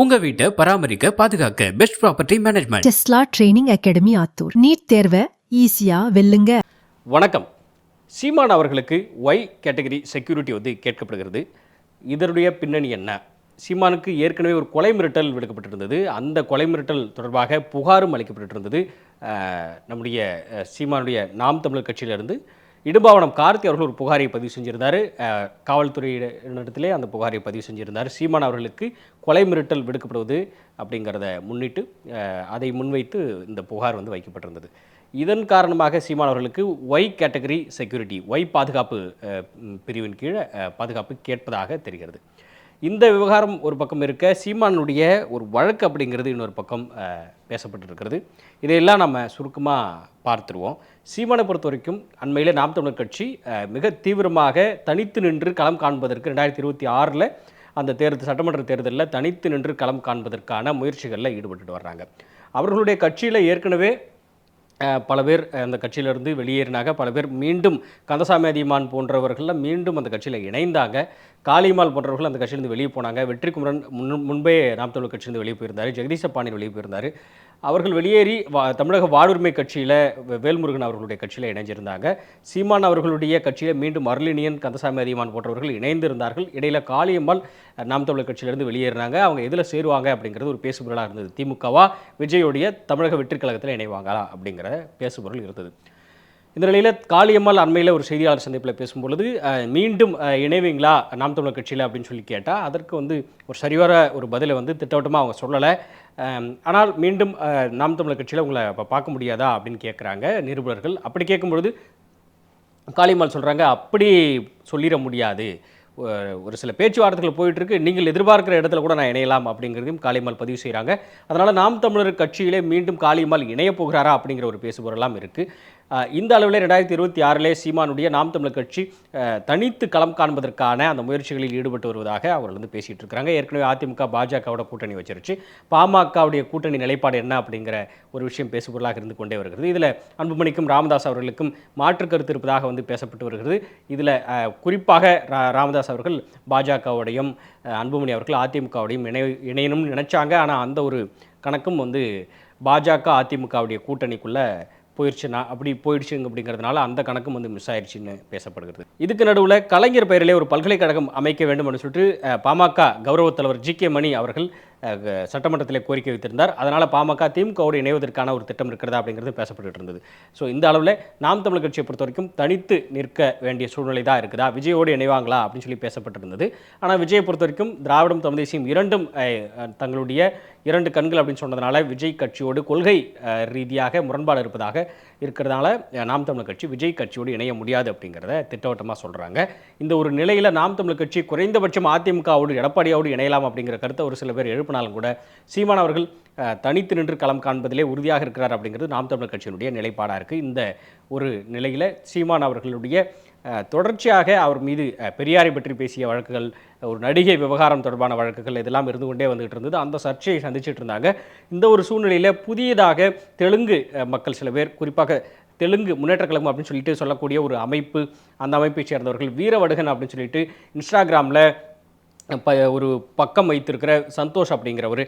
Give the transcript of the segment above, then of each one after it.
உங்க வீட்டை பராமரிக்க பாதுகாக்க best property management Tesla training academy Attur. NEET தேர்வை ஈஸியா வெல்லுங்க. வணக்கம். சீமான் அவர்களுக்கு ஒய் கேட்டகரி செக்யூரிட்டி வந்து கேட்கப்படுகிறது. இதனுடைய பின்னணி என்ன? சீமானுக்கு ஏற்கனவே ஒரு கொலை மிரட்டல் விடுக்கப்பட்டிருந்தது. அந்த கொலை மிரட்டல் தொடர்பாக புகாரும் அளிக்கப்பட்டிருந்தது. நம்முடைய சீமானுடைய நாம் தமிழர் கட்சியிலிருந்து. இடும்பாவனம் கார்த்தி அவர்கள் ஒரு புகாரை பதிவு செஞ்சிருந்தார். அஹ், காவல்துறையினரிடத்திலே அந்த புகாரை பதிவு செஞ்சிருந்தார். சீமான் அவர்களுக்கு கொலை மிரட்டல் விடுக்கப்படுவது அப்படிங்கிறத முன்னிட்டு அதை முன்வைத்து இந்த புகார் வந்து வைக்கப்பட்டிருந்தது. இதன் காரணமாக சீமான் அவர்களுக்கு ஒய் கேட்டகரி செக்யூரிட்டி ஒய் பாதுகாப்பு பிரிவின் கீழே பாதுகாப்பு கேட்பதாக தெரிகிறது. இந்த விவகாரம் ஒரு பக்கம் இருக்க சீமானுடைய ஒரு வழக்கு அப்படிங்கிறது இன்னொரு பக்கம் பேசப்பட்டு பேசப்பட்டிருக்கிறது. இதையெல்லாம் நம்ம சுருக்கமாக பார்த்துருவோம். சீமானை பொறுத்த வரைக்கும் அண்மையில் நாம் தமிழர் கட்சி மிக தீவிரமாக தனித்து நின்று களம் காண்பதற்கு ரெண்டாயிரத்தி இருபத்தி ஆறில் அந்த தேர்தல் சட்டமன்ற தேர்தலில் தனித்து நின்று களம் காண்பதற்கான முயற்சிகளில் ஈடுபட்டுட்டு வர்றாங்க. அவர்களுடைய கட்சியில் ஏற்கனவே பல பேர் அந்த கட்சியிலிருந்து வெளியேறினாங்க. பல பேர் மீண்டும் கந்தசாமி அதியமான் போன்றவர்கள்லாம் மீண்டும் அந்த கட்சியில் இணைந்தாங்க. காளிமால் போன்றவர்கள் அந்த கட்சியிலிருந்து வெளியே போனாங்க. வெற்றிக்குமரன் முன் முன்பே நாம் தமிழ் கட்சியிலிருந்து வெளியே போயிருந்தார். ஜெகதீச பாண்டியன் வெளியே போயிருந்தார். அவர்கள் வெளியேறி தமிழக வாழ்வுரிமை கட்சியில் வேல்முருகன் அவர்களுடைய கட்சியில் இணைஞ்சிருந்தாங்க. சீமான் அவர்களுடைய கட்சியில் மீண்டும் அருளினியன் கந்தசாமி அதியமான் போன்றவர்கள் இணைந்திருந்தார்கள். இடையில காளியம்மாள் நாம் தமிழர் கட்சியிலிருந்து வெளியேறினாங்க. அவங்க எதில் சேருவாங்க அப்படிங்கிறது ஒரு பேசுபொருளாக இருந்தது. திமுகவா விஜயோடைய தமிழக வெற்றி கழகத்தில் இணைவாங்களா அப்படிங்கிற பேசுபொருள் இருந்தது. இந்த நிலையில் காளியம்மாள் அண்மையில் ஒரு செய்தியாளர் சந்திப்பில் பேசும்பொழுது மீண்டும் இணைவீங்களா நாம் தமிழர் கட்சியில் அப்படின்னு சொல்லி கேட்டால் அதற்கு வந்து ஒரு சரிவர ஒரு பதிலை வந்து திட்டவட்டமாக அவங்க சொல்லலை. ஆனால் மீண்டும் நாம் தமிழர் கட்சியில் உங்களை இப்போ பார்க்க முடியாதா அப்படின்னு கேட்குறாங்க நிருபர்கள். அப்படி கேட்கும்பொழுது காளிமால் சொல்கிறாங்க அப்படி சொல்லிட முடியாது. ஒரு சில பேச்சுவார்த்தைகள் போயிட்டுருக்கு. நீங்கள் எதிர்பார்க்கிற இடத்துல கூட நான் இணையலாம் அப்படிங்கிறதையும் காளிமால் பதிவு செய்கிறாங்க அதனால் நாம் தமிழர் கட்சியிலே மீண்டும் காளிமால் இணையப் போகிறாரா அப்படிங்கிற ஒரு பேசுபொருளாம் இருக்குது இந்த அளவில் ரெண்டாயிரத்தி இருபத்தி ஆறிலே சீமானுடைய நாம் தமிழர் கட்சி தனித்து களம் காண்பதற்கான அந்த முயற்சிகளில் ஈடுபட்டு வருவதாக அவர்கள் வந்து பேசிகிட்டு ஏற்கனவே அதிமுக பாஜகவோட கூட்டணி வச்சிருச்சு. பாமகவுடைய கூட்டணி நிலைப்பாடு என்ன அப்படிங்கிற ஒரு விஷயம் பேசுபொருளாக இருந்து கொண்டே வருகிறது. இதில் அன்புமணிக்கும் ராமதாஸ் அவர்களுக்கும் மாற்று கருத்து இருப்பதாக வந்து பேசப்பட்டு வருகிறது. இதில் குறிப்பாக ரா- ராமதாஸ் அவர்கள் பாஜகவோடையும் அன்புமணி அவர்கள் அதிமுகவோடையும் இணை இணையணும்னு நினச்சாங்க. ஆனால் அந்த ஒரு கணக்கும் வந்து பாஜக அதிமுகவுடைய கூட்டணிக்குள்ளே போயிடுச்சுன்னா அப்படி போயிடுச்சுங்க அப்படிங்கிறதுனால அந்த கணக்கும் வந்து மிஸ் ஆயிடுச்சுன்னு பேசப்படுகிறது. இதுக்கு நடுவில் கலைஞர் பெயரிலே ஒரு பல்கலைக்கழகம் அமைக்க வேண்டும் என்று சொல்லிட்டு பாமக கௌரவ தலைவர் ஜி கே மணி அவர்கள் சட்டமன்றத்திலே கோரிக்கை வைத்திருந்தார். அதனால் பாமக திமுகவோடு இணைவதற்கான ஒரு திட்டம் இருக்கிறதா அப்படிங்கிறது பேசப்பட்டு இருந்தது. ஸோ இந்த அளவில் நாம் தமிழ் கட்சியை பொறுத்த வரைக்கும் தனித்து நிற்க வேண்டிய சூழ்நிலை தான் இருக்குதா? விஜயோடு இணைவாங்களா? அப்படின்னு சொல்லி பேசப்பட்டிருந்தது. ஆனால் விஜயை பொறுத்த வரைக்கும் திராவிடம் தமிழ் தேசியம் இரண்டும் தங்களுடைய இரண்டு கண்கள் அப்படின்னு சொன்னதுனால விஜய் கட்சியோடு கொள்கை ரீதியாக முரண்பாடு இருப்பதாக இருக்கிறதுனால நாம் தமிழர் கட்சி விஜய் கட்சியோடு இணைய முடியாது அப்படிங்கிறத திட்டவட்டமாக சொல்கிறாங்க இந்த ஒரு நிலையில் நாம் தமிழர் கட்சி குறைந்தபட்சம் அதிமுகவோடு எடப்பாடியோடு இணையலாம் அப்படிங்கிற கருத்தை ஒரு சில பேர் எழுப்பினாலும் கூட சீமான் அவர்கள் தனித்து நின்று களம் காண்பதிலே உறுதியாக இருக்கிறார் அப்படிங்கிறது நாம் தமிழர் கட்சியினுடைய நிலைப்பாடாக இருக்குது இந்த ஒரு நிலையில் சீமான் அவர்களுடைய தொடர்ச்சியாக அவர் மீது பெரியாரை பற்றி பேசிய வழக்குகள் ஒரு நடிகை விவகாரம் தொடர்பான வழக்குகள் இதெல்லாம் இருந்து கொண்டே வந்துகிட்டு இருந்தது. அந்த சர்ச்சையை சந்திச்சுட்டு இருந்தாங்க. இந்த ஒரு சூழ்நிலையில் புதியதாக தெலுங்கு மக்கள் சில பேர் குறிப்பாக தெலுங்கு முன்னேற்ற கழகம் அப்படின்னு சொல்லிட்டு சொல்லக்கூடிய ஒரு அமைப்பு அந்த அமைப்பை சேர்ந்தவர்கள் வீரவடுகன் அப்படின்னு சொல்லிட்டு இன்ஸ்டாகிராமில் ப ஒரு பக்கம் வைத்திருக்கிற சந்தோஷ் அப்படிங்கிறவர்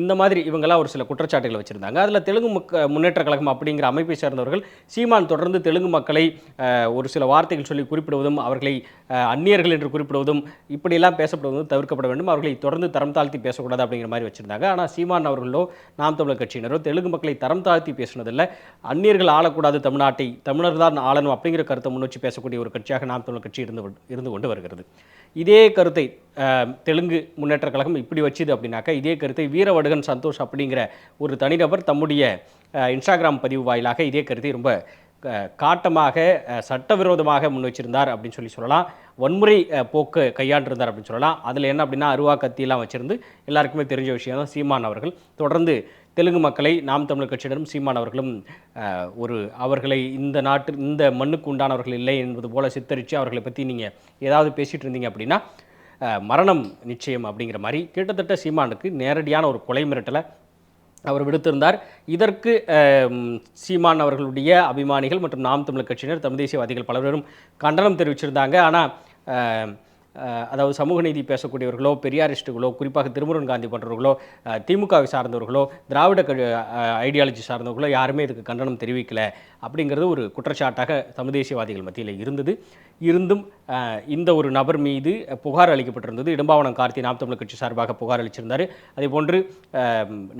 இந்த மாதிரி இவங்கெல்லாம் ஒரு சில குற்றச்சாட்டுகளை வச்சுருந்தாங்க. அதில் தெலுங்கு மக்க முன்னேற்ற கழகம் அப்படிங்கிற அமைப்பை சேர்ந்தவர்கள் சீமான் தொடர்ந்து தெலுங்கு மக்களை ஒரு சில வார்த்தைகள் சொல்லி குறிப்பிடுவதும் அவர்களை அந்நியர்கள் என்று குறிப்பிடுவதும் இப்படியெல்லாம் பேசப்படுவதும் தவிர்க்கப்பட வேண்டும். அவர்களை தொடர்ந்து தரம் தாழ்த்தி பேசக்கூடாது அப்படிங்கிற மாதிரி வச்சுருந்தாங்க. ஆனால் சீமான் அவர்களோ நாம் தமிழர் கட்சியினரோ தெலுங்கு மக்களை தரம் தாழ்த்தி பேசினதில்லை. அந்நியர்கள் ஆளக்கூடாது தமிழ்நாட்டை தமிழர் தான் ஆளணும் அப்படிங்கிற கருத்தை முன்னோக்கி பேசக்கூடிய ஒரு கட்சியாக நாம் தமிழர் கட்சி இருந்து இருந்து கொண்டு வருகிறது. இதே கருத்தை தெலுங்கு முன்னேற்ற கழகம் இப்படி வச்சுது அப்படின்னாக்கா இதே கருத்தை வீரவடுகன் சந்தோஷ் அப்படிங்கிற ஒரு தனிநபர் தம்முடைய இன்ஸ்டாகிராம் பதிவு வாயிலாக இதே கருத்தை ரொம்ப காட்டமாக சட்டவிரோதமாக முன் வச்சிருந்தார் அப்படின்னு சொல்லி சொல்லலாம். வன்முறை போக்கு கையாண்டிருந்தார் அப்படின்னு சொல்லலாம். அதில் என்ன அப்படின்னா அருவா கத்தியெல்லாம் வச்சிருந்து எல்லாருக்குமே தெரிஞ்ச விஷயம் தான் சீமான் அவர்கள். தொடர்ந்து தெலுங்கு மக்களை நாம் தமிழர் கட்சியினரும் சீமான் அவர்களும் ஒரு அவர்களை இந்த நாட்டு இந்த மண்ணுக்கு உண்டானவர்கள் இல்லை என்பது போல சித்தரித்து அவர்களை பற்றி நீங்கள் ஏதாவது பேசிகிட்டு இருந்தீங்க அப்படின்னா மரணம் நிச்சயம் அப்படிங்கிற மாதிரி கிட்டத்தட்ட சீமானுக்கு நேரடியான ஒரு கொலை மிரட்டலை அவர் விடுத்திருந்தார். இதற்கு சீமான் அவர்களுடைய அபிமானிகள் மற்றும் நாம் தமிழர் கட்சியினர் தமிழ் தேசியவாதிகள் பலரும் கண்டனம் தெரிவிச்சிருந்தாங்க. ஆனால் அதாவது சமூக நீதி பேசக்கூடியவர்களோ பெரியாரிஸ்ட்டுகளோ குறிப்பாக திருமுருகன் காந்தி போன்றவர்களோ திமுகவை சார்ந்தவர்களோ திராவிட ஐடியாலஜி சார்ந்தவர்களோ யாருமே இதுக்கு கண்டனம் தெரிவிக்கல அப்படிங்கிறது ஒரு குற்றச்சாட்டாக சமதேசியவாதிகள் மத்தியில் இருந்தது. இருந்தும் இந்த ஒரு நபர் மீது புகார் அளிக்கப்பட்டிருந்தது. இடம்பாவனம் கார்த்தி நாம் தமிழர் கட்சி சார்பாக புகார் அளிச்சிருந்தார். அதே போன்று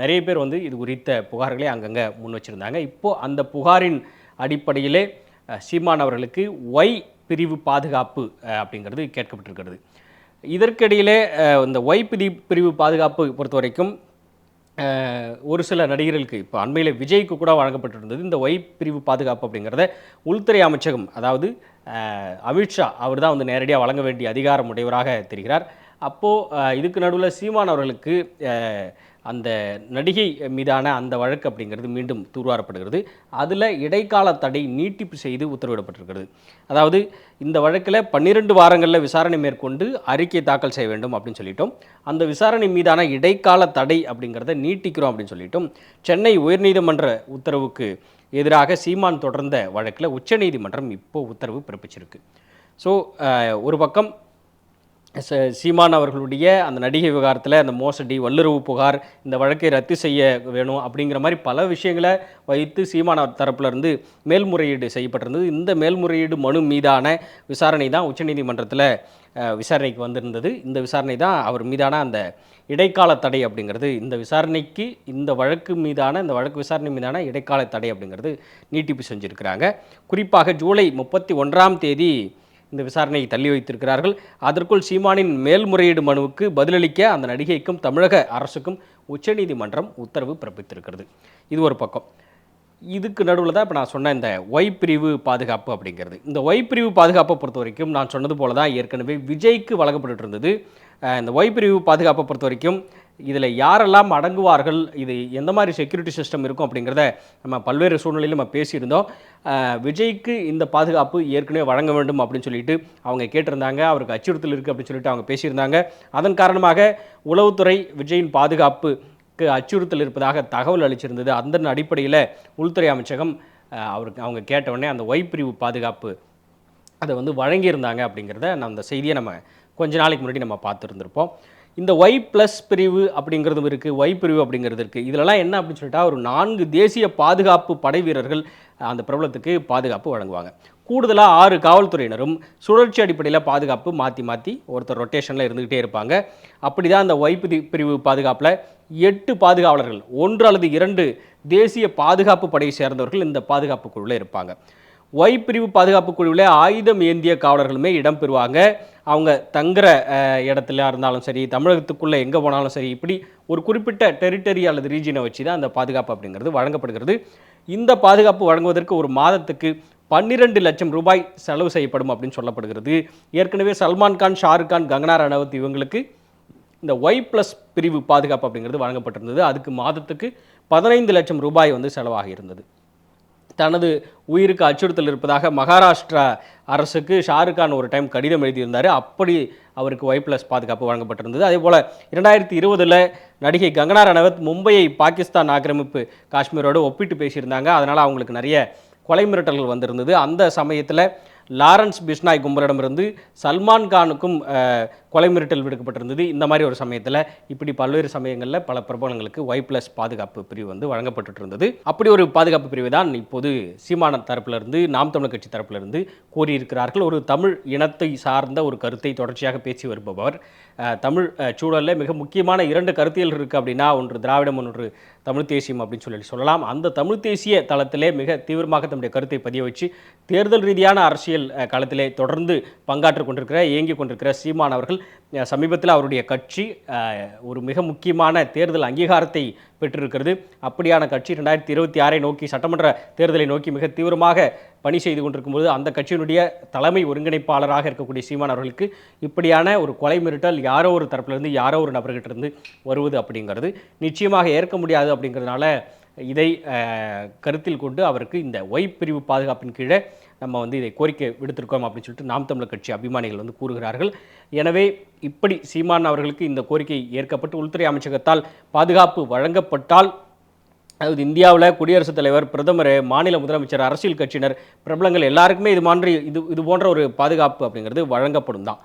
நிறைய பேர் வந்து இது குறித்த புகார்களை அங்கங்கே முன் வச்சிருந்தாங்க. இப்போது அந்த புகாரின் அடிப்படையிலே சீமான் அவர்களுக்கு ஒய் பிரிவு பாதுகாப்பு அப்படிங்கிறது கேட்கப்பட்டிருக்கிறது. இதற்கிடையிலே இந்த ஒய் பிரி பிரிவு பாதுகாப்பு பொறுத்த வரைக்கும் ஒரு சில நடிகர்களுக்கு இப்போ அண்மையில் விஜய்க்கு கூட வழங்கப்பட்டிருந்தது இந்த ஒய் பிரிவு பாதுகாப்பு அப்படிங்கிறத உள்துறை அமைச்சகம் அதாவது அமித்ஷா அவர் தான் வந்து நேரடியாக வழங்க வேண்டிய அதிகாரம் உடையவராக தெரிகிறார். அப்போது இதுக்கு நடுவில் சீமான் அவர்களுக்கு அந்த நடிகை மீதான அந்த வழக்கு அப்படிங்கிறது மீண்டும் தூர்வாரப்படுகிறது. அதில் இடைக்கால தடை நீட்டிப்பு செய்து உத்தரவிடப்பட்டிருக்கிறது. அதாவது இந்த வழக்கில் பன்னிரெண்டு வாரங்களில் விசாரணை மேற்கொண்டு அறிக்கை தாக்கல் செய்ய வேண்டும் அப்படின்னு சொல்லிட்டோம். அந்த விசாரணை மீதான இடைக்கால தடை அப்படிங்கிறத நீட்டிக்கிறோம் அப்படின்னு சொல்லிட்டோம். சென்னை உயர்நீதிமன்ற உத்தரவுக்கு எதிராக சீமான் தொடர்ந்த வழக்கில் உச்சநீதிமன்றம் இப்போ உத்தரவு பிறப்பிச்சிருக்கு. ஸோ ஒரு பக்கம் சீமான் அவர்களுடைய அந்த நடிகை விவகாரத்தில் அந்த மோசடி வல்லுறவு புகார் இந்த வழக்கை ரத்து செய்ய வேணும் அப்படிங்கிற மாதிரி பல விஷயங்களை வைத்து சீமான் அவர் மேல்முறையீடு செய்யப்பட்டிருந்தது. இந்த மேல்முறையீடு மனு மீதான விசாரணை தான் உச்சநீதிமன்றத்தில் விசாரணைக்கு வந்திருந்தது. இந்த விசாரணை தான் அவர் மீதான அந்த இடைக்கால தடை அப்படிங்கிறது. இந்த விசாரணைக்கு இந்த வழக்கு மீதான இந்த வழக்கு விசாரணை மீதான இடைக்கால தடை அப்படிங்கிறது நீட்டிப்பு செஞ்சுருக்கிறாங்க. குறிப்பாக ஜூலை முப்பத்தி ஒன்றாம் தேதி இந்த விசாரணையை தள்ளி வைத்திருக்கிறார்கள். அதற்குள் சீமானின் மேல்முறையீடு மனுவுக்கு பதிலளிக்க அந்த நடிகைக்கும் தமிழக அரசுக்கும் உச்சநீதிமன்றம் உத்தரவு பிறப்பித்திருக்கிறது. இது ஒரு பக்கம். இதுக்கு நடுவில் தான் இப்போ நான் சொன்ன இந்த ஒய் பிரிவு பாதுகாப்பு அப்படிங்கிறது. இந்த ஒய் பிரிவு பாதுகாப்பை பொறுத்த வரைக்கும் நான் சொன்னது போல தான் ஏற்கனவே விஜய்க்கு வழங்கப்பட்டு இருந்தது. இந்த ஒய் பிரிவு பாதுகாப்பை பொறுத்த வரைக்கும் இதில் யாரெல்லாம் அடங்குவார்கள் இது எந்த மாதிரி செக்யூரிட்டி சிஸ்டம் இருக்கும் அப்படிங்கிறத நம்ம பல்வேறு சூழ்நிலையில் நம்ம பேசியிருந்தோம். விஜய்க்கு இந்த பாதுகாப்பு ஏற்கனவே வழங்க வேண்டும் அப்படின்னு சொல்லிட்டு அவங்க கேட்டிருந்தாங்க அவருக்கு அச்சுறுத்தல் இருக்குது அப்படின்னு சொல்லிட்டு அவங்க பேசியிருந்தாங்க. அதன் காரணமாக உளவுத்துறை விஜயின் பாதுகாப்புக்கு அச்சுறுத்தல் இருப்பதாக தகவல் அளிச்சிருந்தது. அந்த அடிப்படையில் உள்துறை அமைச்சகம் அவருக்கு அவங்க கேட்ட உடனே அந்த ஒய் பிரிவு பாதுகாப்பு அதை வந்து வழங்கியிருந்தாங்க அப்படிங்கிறத நம்ம அந்த செய்தியை நம்ம கொஞ்ச நாளைக்கு முன்னாடி நம்ம பார்த்துருந்துருப்போம். இந்த ஒய் ப்ளஸ் பிரிவு அப்படிங்கிறதும் இருக்குது ஒய் பிரிவு அப்படிங்கிறது இருக்குது இதிலலாம் என்ன அப்படின்னு சொல்லிட்டா ஒரு நான்கு தேசிய பாதுகாப்பு படை வீரர்கள் அந்த பிரபலத்துக்கு பாதுகாப்பு வழங்குவாங்க. கூடுதலாக ஆறு காவல்துறையினரும் சுழற்சி அடிப்படையில் பாதுகாப்பு மாற்றி மாற்றி ஒருத்தர் ரொட்டேஷனில் இருந்துக்கிட்டே இருப்பாங்க. அப்படி தான் அந்த ஒய் பிரிவு பாதுகாப்பில் எட்டு பாதுகாவலர்கள் ஒன்று அல்லது இரண்டு தேசிய பாதுகாப்பு படையை சேர்ந்தவர்கள் இந்த பாதுகாப்பு குழுவில் இருப்பாங்க. ஒய் பிரிவு பாதுகாப்பு குழுவில் ஆயுதம் ஏந்திய காவலர்களுமே இடம் பெறுவாங்க. அவங்க தங்குற இடத்துல இருந்தாலும் சரி தமிழகத்துக்குள்ளே எங்கே போனாலும் சரி இப்படி ஒரு குறிப்பிட்ட டெரிட்டரி அல்லது ரீஜனை வச்சு தான் அந்த பாதுகாப்பு அப்படிங்கிறது வழங்கப்படுகிறது. இந்த பாதுகாப்பு வழங்குவதற்கு ஒரு மாதத்துக்கு பன்னிரெண்டு லட்சம் ரூபாய் செலவு செய்யப்படும் அப்படின்னு சொல்லப்படுகிறது. ஏற்கனவே சல்மான் கான் ஷாருக் கான் கங்கனா ரணவத் இவங்களுக்கு இந்த ஒய் ப்ளஸ் பிரிவு பாதுகாப்பு அப்படிங்கிறது வழங்கப்பட்டிருந்தது. அதுக்கு மாதத்துக்கு பதினைந்து லட்சம் ரூபாய் வந்து செலவாகி இருந்தது தனது உயிருக்கு அச்சுறுத்தல் இருப்பதாக மகாராஷ்டிரா அரசுக்கு ஷாருக் கான் ஒரு டைம் கடிதம் எழுதியிருந்தார். அப்படி அவருக்கு ஒய் ப்ளஸ் பாதுகாப்பு வழங்கப்பட்டிருந்தது. அதே போல் இரண்டாயிரத்தி இருபதில் நடிகை கங்கனா ரணவத் மும்பையை பாகிஸ்தான் ஆக்கிரமிப்பு காஷ்மீரோடு ஒப்பிட்டு பேசியிருந்தாங்க. அதனால் அவங்களுக்கு நிறைய கொலை மிரட்டல்கள் வந்திருந்தது. அந்த சமயத்தில் லாரன்ஸ் பிஷ்னாய் கும்பலிடமிருந்து சல்மான் கானுக்கும் கொலை மிரட்டல் விடுக்கப்பட்டிருந்தது. இந்த மாதிரி ஒரு சமயத்தில் இப்படி பல்வேறு சமயங்களில் பல பிரபலங்களுக்கு ஒய் ப்ளஸ் பாதுகாப்பு பிரிவு வந்து வழங்கப்பட்டு இருந்தது அப்படி ஒரு பாதுகாப்பு பிரிவு தான் இப்போது சீமான தரப்பிலிருந்து நாம் தமிழ் கட்சி தரப்பிலிருந்து கோரியிருக்கிறார்கள். ஒரு தமிழ் இனத்தை சார்ந்த ஒரு கருத்தை தொடர்ச்சியாக பேசி வருபவர் தமிழ் சூழலில் மிக முக்கியமான இரண்டு கருத்தியல் இருக்குது அப்படின்னா ஒன்று திராவிடம் ஒன்று தமிழ் தேசியம் அப்படின்னு சொல்லி சொல்லலாம். அந்த தமிழ் தேசிய தளத்திலே மிக தீவிரமாக தம்முடைய கருத்தை பதிய வச்சு தேர்தல் ரீதியான அரசியல் களத்திலே தொடர்ந்து பங்காற்றிக் கொண்டிருக்கிற இயங்கி கொண்டிருக்கிற சீமான் அவர்கள் சமீபத்தில் அவருடைய கட்சி ஒரு மிக முக்கியமான தேர்தல் அங்கீகாரத்தை பெற்றிருக்கிறது. அப்படியான கட்சி ரெண்டாயிரத்தி இருபத்தி ஆறை நோக்கி சட்டமன்ற தேர்தலை நோக்கி மிக தீவிரமாக பணி செய்து கொண்டிருக்கும்போது அந்த கட்சியினுடைய தலைமை ஒருங்கிணைப்பாளராக இருக்கக்கூடிய சீமான் அவர்களுக்கு இப்படியான ஒரு கொலை மிரட்டல் யாரோ ஒரு தரப்பிலிருந்து யாரோ ஒரு நபர்கிட்ட இருந்து வருவது அப்படிங்கிறது நிச்சயமாக ஏற்க முடியாது அப்படிங்கிறதுனால இதை கருத்தில் கொண்டு அவருக்கு இந்த ஒய் பிரிவு பாதுகாப்பின் கீழே நம்ம வந்து இதை கோரிக்கை விடுத்திருக்கோம் அப்படின்னு சொல்லிட்டு நாம் தமிழர் கட்சி அபிமானிகள் வந்து கூறுகிறார்கள். எனவே இப்படி சீமான் அவர்களுக்கு இந்த கோரிக்கை ஏற்கப்பட்டு உள்துறை அமைச்சகத்தால் பாதுகாப்பு வழங்கப்பட்டால் அதாவது இந்தியாவில் குடியரசுத் தலைவர் பிரதமர் மாநில முதலமைச்சர் அரசியல் கட்சியினர் பிரபலங்கள் எல்லாருக்குமே இது மாதிரி இது இது போன்ற ஒரு பாதுகாப்பு அப்படிங்கிறது வழங்கப்படும் தான்.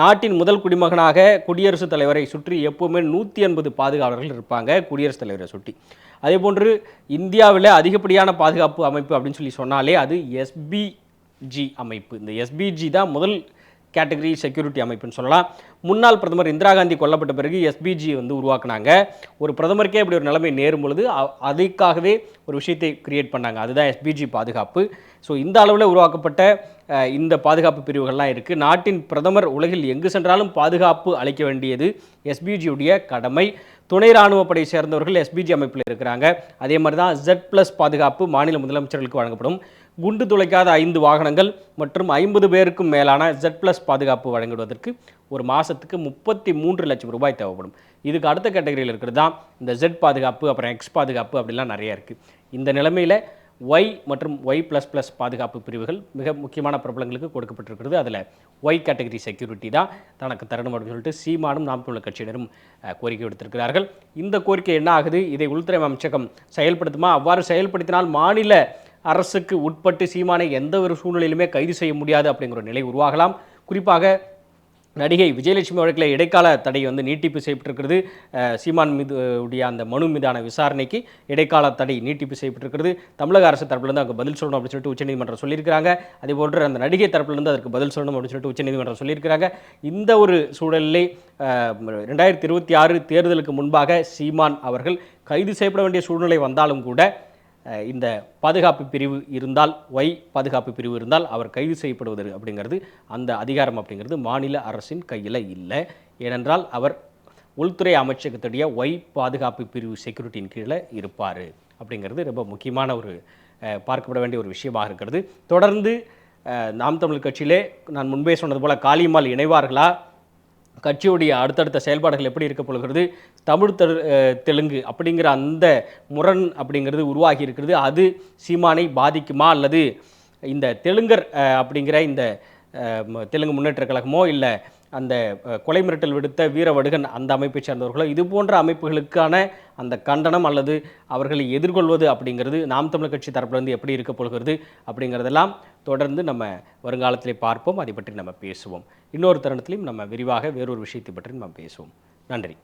நாட்டின் முதல் குடிமகனாக குடியரசுத் தலைவரை சுற்றி எப்போவுமே நூற்றி எண்பது பாதுகாவலர்கள் இருப்பாங்க குடியரசுத் தலைவரை சுற்றி. அதே போன்று இந்தியாவில் அதிகப்படியான பாதுகாப்பு அமைப்பு அப்படின்னு சொல்லி சொன்னாலே அது எஸ்பிஜி அமைப்பு. இந்த எஸ்பிஜி தான் முதல் கேட்டகரி செக்யூரிட்டி அமைப்புன்னு சொல்லலாம். முன்னாள் பிரதமர் இந்திரா காந்தி கொல்லப்பட்ட பிறகு எஸ்பிஜி வந்து உருவாக்குனாங்க. ஒரு பிரதமருக்கே இப்படி ஒரு நிலைமை நேரும் பொழுது அதுக்காகவே ஒரு விஷயத்தை கிரியேட் பண்ணாங்க. அதுதான் எஸ்பிஜி பாதுகாப்பு. ஸோ இந்த அளவில் உருவாக்கப்பட்ட இந்த பாதுகாப்பு பிரிவுகள்லாம் இருக்குது நாட்டின் பிரதமர் உலகில் எங்கு சென்றாலும் பாதுகாப்பு அளிக்க வேண்டியது எஸ்பிஜியுடைய கடமை. துணை ராணுவ சேர்ந்தவர்கள் எஸ்பிஜி அமைப்பில் இருக்கிறாங்க. அதே மாதிரி தான் ஜெட் ப்ளஸ் பாதுகாப்பு மாநில முதலமைச்சர்களுக்கு வழங்கப்படும். குண்டு துளைக்காத ஐந்து வாகனங்கள் மற்றும் ஐம்பது பேருக்கும் மேலான ஜெட் ப்ளஸ் பாதுகாப்பு வழங்குவதற்கு ஒரு மாதத்துக்கு முப்பத்தி மூன்று லட்சம் ரூபாய் தேவைப்படும். இதுக்கு அடுத்த கேட்டகரியில் இருக்கிறது தான் இந்த ஜெட் பாதுகாப்பு அப்புறம் எக்ஸ் பாதுகாப்பு அப்படிலாம் நிறைய இருக்குது இந்த நிலைமையில் ஒய் மற்றும் ஒய் ப்ளஸ் ப்ளஸ் பாதுகாப்பு பிரிவுகள் மிக முக்கியமான பிரபலங்களுக்கு கொடுக்கப்பட்டிருக்கிறது. அதில் ஒய் கேட்டகரி செக்யூரிட்டி தான் தனக்கு தரணும் அப்படின்னு சொல்லிட்டு சீமானும் நாம் தமிழர் கட்சியினரும் கோரிக்கை விடுத்திருக்கிறார்கள். இந்த கோரிக்கை என்ன ஆகுது? இதை உள்துறை அமைச்சகம் செயல்படுத்துமா? அவ்வாறு செயல்படுத்தினால் மாநில அரசுக்கு உட்பட்டு சீமானை எந்த ஒரு சூழ்நிலையிலுமே கைது செய்ய முடியாது அப்படிங்கிற ஒரு நிலை உருவாகலாம். குறிப்பாக நடிகை விஜயலட்சுமி வழக்கில் இடைக்கால தடை வந்து நீட்டிப்பு செய்யப்பட்டிருக்கிறது. சீமான் மீது உடைய அந்த மனு மீதான விசாரணைக்கு இடைக்கால தடை நீட்டிப்பு செய்யப்பட்டிருக்கிறது. தமிழக அரசு தரப்புலேருந்து அங்கே பதில் சொல்லணும் அப்படின்னு சொல்லிட்டு உச்சநீதிமன்றம் சொல்லியிருக்கிறாங்க. அதே போன்று அந்த நடிகை தரப்புலேருந்து அதற்கு பதில் சொல்லணும் அப்படின்னு சொல்லிட்டு உச்சநீதிமன்றம் சொல்லியிருக்கிறாங்க. இந்த ஒரு சூழலிலே ரெண்டாயிரத்தி இருபத்தி ஆறு தேர்தலுக்கு முன்பாக சீமான் அவர்கள் கைது செய்யப்பட வேண்டிய சூழ்நிலை வந்தாலும் கூட இந்த பாதுகாப்பு பிரிவு இருந்தால் ஒய் பாதுகாப்பு பிரிவு இருந்தால் அவர் கைது செய்யப்படுவது அப்படிங்கிறது அந்த அதிகாரம் அப்படிங்கிறது மாநில அரசின் கையில் இல்லை. ஏனென்றால் அவர் உள்துறை அமைச்சகத்துடைய ஒய் பாதுகாப்பு பிரிவு செக்யூரிட்டியின் கீழே இருப்பார் அப்படிங்கிறது ரொம்ப முக்கியமான ஒரு பார்க்கப்பட வேண்டிய ஒரு விஷயமாக இருக்கிறது. தொடர்ந்து நாம் தமிழ் கட்சியிலே நான் முன்பே சொன்னது போல காளியம்மாள் இணைவார்களா? கட்சியுடைய அடுத்தடுத்த செயல்பாடுகள் எப்படி இருக்க போகிறது தமிழ் தெரு தெலுங்கு அப்படிங்கிற அந்த முரண் அப்படிங்கிறது உருவாகி இருக்கிறது. அது சீமானை பாதிக்குமா அல்லது இந்த தெலுங்கர் அப்படிங்கிற இந்த தெலுங்கு முன்னேற்ற கழகமோ இல்லை அந்த கொலை மிரட்டல் விடுத்த வீரவடுகன் அந்த அமைப்பை சேர்ந்தவர்களோ இது போன்ற அமைப்புகளுக்கான அந்த கண்டனம் அல்லது அவர்களை எதிர்கொள்வது அப்படிங்கிறது நாம் தமிழர் கட்சி தரப்பிலிருந்து எப்படி இருக்க போகிறது அப்படிங்கிறதெல்லாம் தொடர்ந்து நம்ம வருங்காலத்திலே பார்ப்போம். அதை பற்றி நம்ம பேசுவோம். இன்னொரு தருணத்திலையும் நம்ம விரிவாக வேறொரு விஷயத்தை பற்றி நம்ம பேசுவோம். நன்றி.